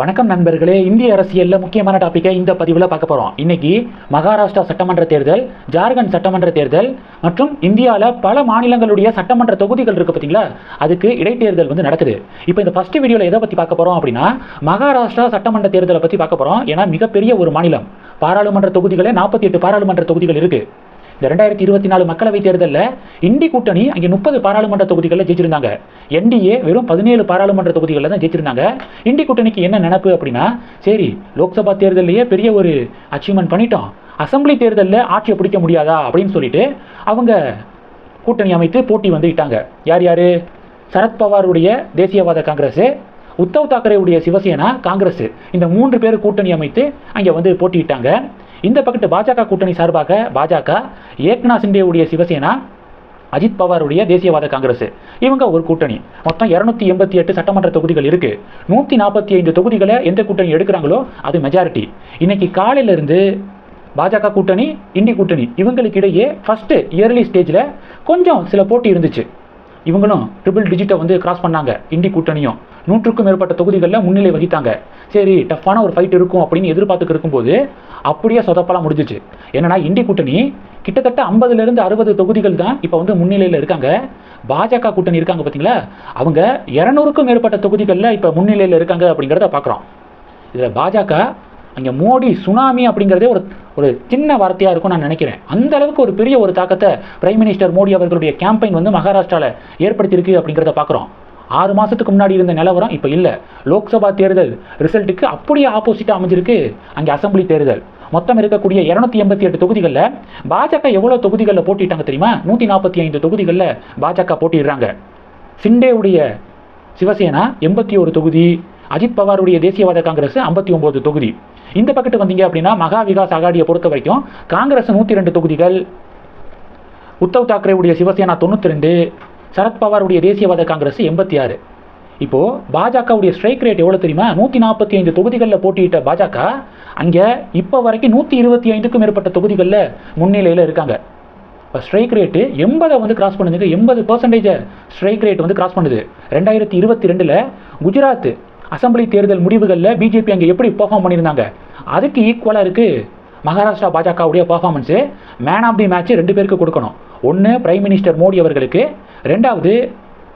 வணக்கம் நண்பர்களே இந்திய அரசியலில் முக்கியமான டாப்பிக்கை இந்த பதிவில் பார்க்க போகிறோம் இன்னைக்கு மகாராஷ்டிரா சட்டமன்ற தேர்தல் ஜார்க்கண்ட் சட்டமன்ற தேர்தல் மற்றும் இந்தியாவில் பல மாநிலங்களுடைய சட்டமன்ற தொகுதிகள் இருக்குது பார்த்தீங்களா அதுக்கு இடைத்தேர்தல் வந்து நடக்குது. இப்போ இந்த ஃபஸ்ட்டு வீடியோவில் எதை பற்றி பார்க்க போகிறோம் அப்படின்னா மகாராஷ்டிரா சட்டமன்ற தேர்தலை பற்றி பார்க்க போகிறோம் ஏன்னா மிகப்பெரிய ஒரு மாநிலம். பாராளுமன்ற தொகுதிகளே நாற்பத்தி எட்டு பாராளுமன்ற தொகுதிகள் இருக்குது இந்த ரெண்டாயிரத்தி இருபத்தி நாலு மக்களவைத் தேர்தலில் இண்டி கூட்டணி அங்கே முப்பது பாராளுமன்ற தொகுதிகளில் ஜெயிச்சிருந்தாங்க. என்டிஏ வெறும் பதினேழு பாராளுமன்ற தொகுதிகளில் தான் ஜெயிச்சிருந்தாங்க. இண்டி கூட்டணிக்கு என்ன நினப்பு அப்படின்னா சரி லோக்சபா தேர்தலையே பெரிய ஒரு அச்சீவ்மெண்ட் பண்ணிட்டோம். அசெம்பிளி தேர்தலில் ஆட்சியை பிடிக்க முடியாதா அப்படின்னு சொல்லிட்டு அவங்க கூட்டணி அமைத்து போட்டி வந்துட்டாங்க யார் யார்? சரத்பவாருடைய தேசியவாத காங்கிரஸ் உத்தவ் தாக்கரேவுடைய சிவசேனா காங்கிரஸ். இந்த மூன்று பேர் கூட்டணி அமைத்து அங்கே வந்து போட்டியிட்டாங்க இந்த பக்கத்து பாஜக கூட்டணி சார்பாக பாஜக ஏக்நாத் சிண்டேவுடைய சிவசேனா அஜித் பவாருடைய தேசியவாத காங்கிரஸ். இவங்க ஒரு கூட்டணி. மொத்தம் இரநூத்தி எண்பத்தி எட்டு சட்டமன்ற தொகுதிகள் இருக்கு. நூற்றி நாற்பத்தி ஐந்து தொகுதிகளை எந்த கூட்டணி எடுக்கிறாங்களோ அது மெஜாரிட்டி இன்னைக்கு காலையில இருந்து பாஜக கூட்டணி இண்டி கூட்டணி இவங்களுக்கு இடையே ஃபர்ஸ்ட் இயர்லி ஸ்டேஜில் கொஞ்சம் சில போட்டி இருந்துச்சு. இவங்களும் ட்ரிபிள் டிஜிட்டை வந்து கிராஸ் பண்ணாங்க. இண்டி கூட்டணியும். நூற்றுக்கும் மேற்பட்ட தொகுதிகளில் முன்னிலை வகித்தாங்க. சரி டஃப்பான ஒரு ஃபைட் இருக்கும் அப்படின்னு எதிர்பார்த்துக்கு இருக்கும்போது அப்படியே சொதப்பலாம் முடிஞ்சிச்சு. என்னன்னா இண்டி கூட்டணி கிட்டத்தட்ட ஐம்பதுலேருந்து அறுபது தொகுதிகள் தான் இப்போ வந்து முன்னிலையில் இருக்காங்க. பாஜக கூட்டணி இருக்காங்க பார்த்தீங்களா அவங்க இரநூறுக்கும் மேற்பட்ட தொகுதிகளில் இப்போ முன்னிலையில் இருக்காங்க அப்படிங்கிறத பார்க்குறோம் இதில் பாஜக அங்கே மோடி சுனாமி அப்படிங்கிறதே ஒரு ஒரு சின்ன வார்த்தையாக இருக்கும் நான் நினைக்கிறேன். அந்த அளவுக்கு ஒரு பெரிய ஒரு தாக்கத்தை பிரைம் மினிஸ்டர் மோடி அவர்களுடைய கேம்பெயின் வந்து மகாராஷ்டிராவில் ஏற்படுத்தியிருக்கு அப்படிங்கிறத பார்க்குறோம் ஆறு மாதத்துக்கு முன்னாடி இருந்த நிலவரம் இப்போ இல்லை. லோக்சபா தேர்தல் ரிசல்ட்டுக்கு அப்படியே ஆப்போசிட்டாக அமைஞ்சிருக்கு அங்கே அசெம்பிளி தேர்தல். மொத்தம் இருக்கக்கூடிய இரநூத்தி எண்பத்தி எட்டு தொகுதிகளில் பாஜக எவ்வளோ தொகுதிகளில் போட்டிட்டாங்க தெரியுமா? நூற்றி நாற்பத்தி ஐந்து தொகுதிகளில் பாஜக போட்டிடுறாங்க. சிண்டேவுடைய சிவசேனா எண்பத்தி ஒரு தொகுதி அஜித் பவாருடைய தேசியவாத காங்கிரஸ் ஐம்பத்தி ஒம்பது தொகுதி. இந்த பக்கத்து வந்தீங்க அப்படின்னா மகா விகாஸ் அகாடியை பொறுத்த வரைக்கும் காங்கிரஸ் நூற்றி ரெண்டு தொகுதிகள் உத்தவ் தாக்கரேவுடைய சிவசேனா தொண்ணூற்றி ரெண்டு சரத்பவாருடைய தேசியவாத காங்கிரஸ் எண்பத்தி ஆறு. இப்போ பாஜகவுடைய ஸ்ட்ரைக் ரேட் எவ்வளோ தெரியுமா? நூற்றி நாற்பத்தி ஐந்து தொகுதிகளில் போட்டியிட்ட பாஜக அங்கே இப்போ வரைக்கும் நூற்றி இருபத்தி ஐந்துக்கும் மேற்பட்ட தொகுதிகளில் முன்னிலையில் இருக்காங்க. இப்போ ஸ்ட்ரைக் ரேட்டு எண்பதை வந்து கிராஸ் பண்ணுதுங்க. எண்பது பர்சன்டேஜை ஸ்ட்ரைக் ரேட் வந்து கிராஸ் பண்ணுது. ரெண்டாயிரத்தி இருபத்தி ரெண்டில் குஜராத் அசெம்பிளி தேர்தல் முடிவுகளில் பிஜேபி அங்கே எப்படி பெர்ஃபார்ம் பண்ணியிருந்தாங்க? அதுக்கு ஈக்குவலாக இருக்குது மகாராஷ்டிரா பாஜகவுடைய performance man of the match ரெண்டு பேருக்கு கொடுக்கணும். ஒன்று பிரைம் மினிஸ்டர் மோடி அவர்களுக்கு ரெண்டாவது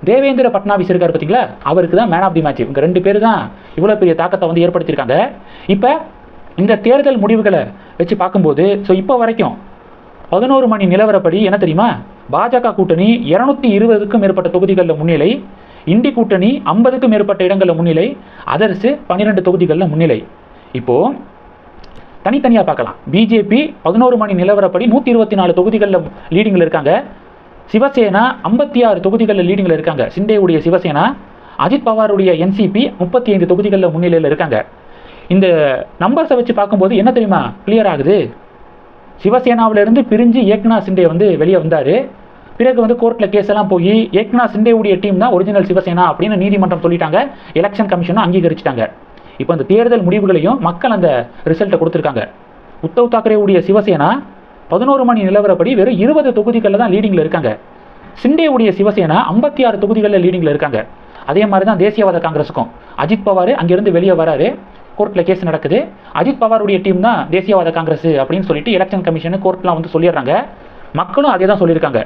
தேவேந்திர பட்னாவிஸ் இருக்கார் பார்த்தீங்களா அவருக்கு தான் மேன் ஆஃப் தி மேட்ச் இவங்க ரெண்டு பேர் தான் இவ்வளோ பெரிய தாக்கத்தை வந்து ஏற்படுத்தியிருக்காங்க. இப்போ இந்த தேர்தல் முடிவுகளை வச்சு பார்க்கும்போது ஸோ இப்போ வரைக்கும் பதினோரு மணி நிலவரப்படி என்ன தெரியுமா? பாஜக கூட்டணி இரநூத்தி இருபதுக்கும் மேற்பட்ட தொகுதிகளில் முன்னிலை இண்டி கூட்டணி ஐம்பதுக்கும் மேற்பட்ட இடங்களில் முன்னிலை அதர்ஸு பன்னிரெண்டு தொகுதிகளில் முன்னிலை. இப்போது தனித்தனியாக பார்க்கலாம். பிஜேபி பதினோரு மணி நிலவரப்படி நூற்றி இருபத்தி நாலு தொகுதிகளில் லீடிங்கில் இருக்காங்க. சிவசேனா ஐம்பத்தி ஆறு தொகுதிகளில் லீடிங்கில் இருக்காங்க. சிண்டேவுடைய சிவசேனா அஜித் பவாருடைய என்சிபி முப்பத்தி ஐந்து தொகுதிகளில் முன்னிலையில் இருக்காங்க. இந்த நம்பர்ஸை வச்சு பார்க்கும்போது என்ன தெரியுமா? கிளியர் ஆகுது. சிவசேனாவிலிருந்து பிரிஞ்சு ஏக்நாத் சிண்டே வந்து வெளியே வந்தார். பிறகு வந்து கோர்ட்டில் கேஸ் எல்லாம் போய் ஏக்னா சிண்டேவுடைய டீம் தான் ஒரிஜினல் சிவசேனா அப்படின்னு நீதிமன்றம் சொல்லிட்டாங்க. எலெக்ஷன் கமிஷனும் அங்கீகரிச்சிட்டாங்க. இப்போ இந்த தேர்தல் முடிவுகளையும் மக்கள் அந்த ரிசல்ட்டை கொடுத்துருக்காங்க. உத்தவ் தாக்கரேவுடைய சிவசேனா பதினோரு மணி நிலவரப்படி வெறும் இருபது தொகுதிகளில் தான் லீடிங்கில் இருக்காங்க. சிண்டேவுடைய சிவசேனா ஐம்பத்தி ஆறு தொகுதிகளில் லீடிங்கில் இருக்காங்க. அதே மாதிரி தான் தேசியவாத காங்கிரஸுக்கும். அஜித் பவார் அங்கேருந்து வெளியே வராரு. கோர்ட்டில் கேஸ் நடக்குது. அஜித் பவாருடைய டீம் தான் தேசியவாத காங்கிரஸ் அப்படின்னு சொல்லிட்டு எலெக்ஷன் கமிஷனு கோர்ட்லாம் வந்து சொல்லிடுறாங்க. மக்களும் அதே தான் சொல்லியிருக்காங்க.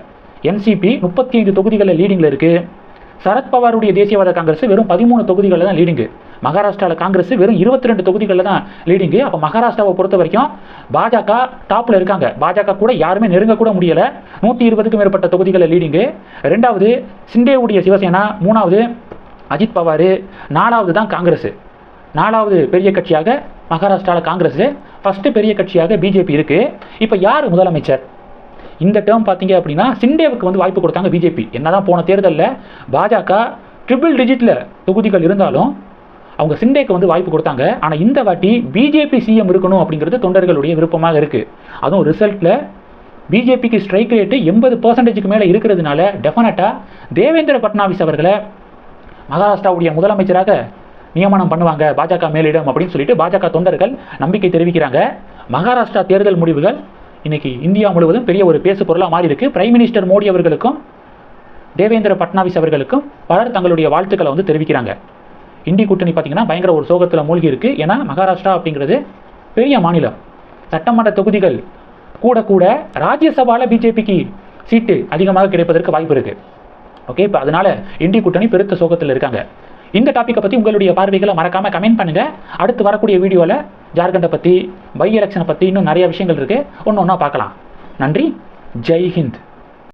என்சிபி முப்பத்தி ஐந்து தொகுதிகளில் லீடிங்கில் இருக்குது சரத்பவாருடைய தேசியவாத காங்கிரஸ் வெறும் பதிமூணு தொகுதிகளில் தான் லீடிங்கு மகாராஷ்டிராவில் காங்கிரஸ் வெறும் இருபத்தி ரெண்டு தொகுதிகளில் தான் லீடிங்கு அப்போ மகாராஷ்டிராவை பொறுத்த வரைக்கும் பாஜக டாப்பில் இருக்காங்க. பாஜக கூட யாருமே நெருங்கக்கூட முடியலை. நூற்றி இருபதுக்கும் மேற்பட்ட தொகுதிகளில் லீடிங்கு ரெண்டாவது சிண்டேவுடைய சிவசேனா. மூணாவது அஜித் பவார். நாலாவது தான் காங்கிரஸ். நாலாவது பெரிய கட்சியாக மகாராஷ்டிராவில் காங்கிரஸ். ஃபஸ்ட்டு பெரிய கட்சியாக பிஜேபி இருக்குது இப்போ யார் முதலமைச்சர்? இந்த டேர்ம் பார்த்தீங்க அப்படின்னா சிண்டேவுக்கு வந்து வாய்ப்பு கொடுத்தாங்க பிஜேபி என்னதான் போன தேர்தலில் பாஜக ட்ரிபிள் டிஜிட்டில் தொகுதிகள் இருந்தாலும் அவங்க சிண்டேக்கு வந்து வாய்ப்பு கொடுத்தாங்க. ஆனால் இந்த வாட்டி பிஜேபி சிஎம் இருக்கணும் அப்படிங்கிறது தொண்டர்களுடைய விருப்பமாக இருக்குது அதுவும் ரிசல்ட்டில் பிஜேபிக்கு ஸ்ட்ரைக் ரேட்டு எண்பது பர்சன்டேஜுக்கு மேலே இருக்கிறதுனால டெஃபினட்டாக தேவேந்திர பட்னாவிஸ் அவர்களை மகாராஷ்டிராவுடைய முதலமைச்சராக நியமனம் பண்ணுவாங்க பாஜக மேலிடம் அப்படின்னு சொல்லிட்டு பாஜக தொண்டர்கள் நம்பிக்கை தெரிவிக்கிறாங்க. மகாராஷ்டிரா தேர்தல் முடிவுகள் இன்னைக்கு இந்தியா முழுவதும் பெரிய ஒரு பேசு பொருளாக மாறி இருக்கு பிரைம் மினிஸ்டர் மோடி அவர்களுக்கும் தேவேந்திர பட்னாவிஸ் அவர்களுக்கும் பலர் தங்களுடைய வாழ்த்துக்களை வந்து தெரிவிக்கிறாங்க. இந்தி கூட்டணி பார்த்தீங்கன்னா பயங்கர ஒரு சோகத்தில் மூழ்கி இருக்கு ஏன்னா மகாராஷ்டிரா அப்படிங்கிறது பெரிய மாநிலம். சட்டமன்ற தொகுதிகள் கூட கூட ராஜ்யசபாவில் பிஜேபிக்கு சீட்டு அதிகமாக கிடைப்பதற்கு வாய்ப்பு இருக்கு. ஓகே இப்போ அதனால இந்தி கூட்டணி பெருத்த சோகத்தில் இருக்காங்க. இந்த டாப்பிக்கை பற்றி உங்களுடைய பார்வைகளை மறக்காமல் கமெண்ட் பண்ணுங்கள் அடுத்து வரக்கூடிய வீடியோவில் ஜார்க்கண்டை பற்றி பை எலெக்ஷனை பற்றி இன்னும் நிறைய விஷயங்கள் இருக்குது ஒன்று ஒன்றா பார்க்கலாம். நன்றி. ஜெய் ஹிந்த்.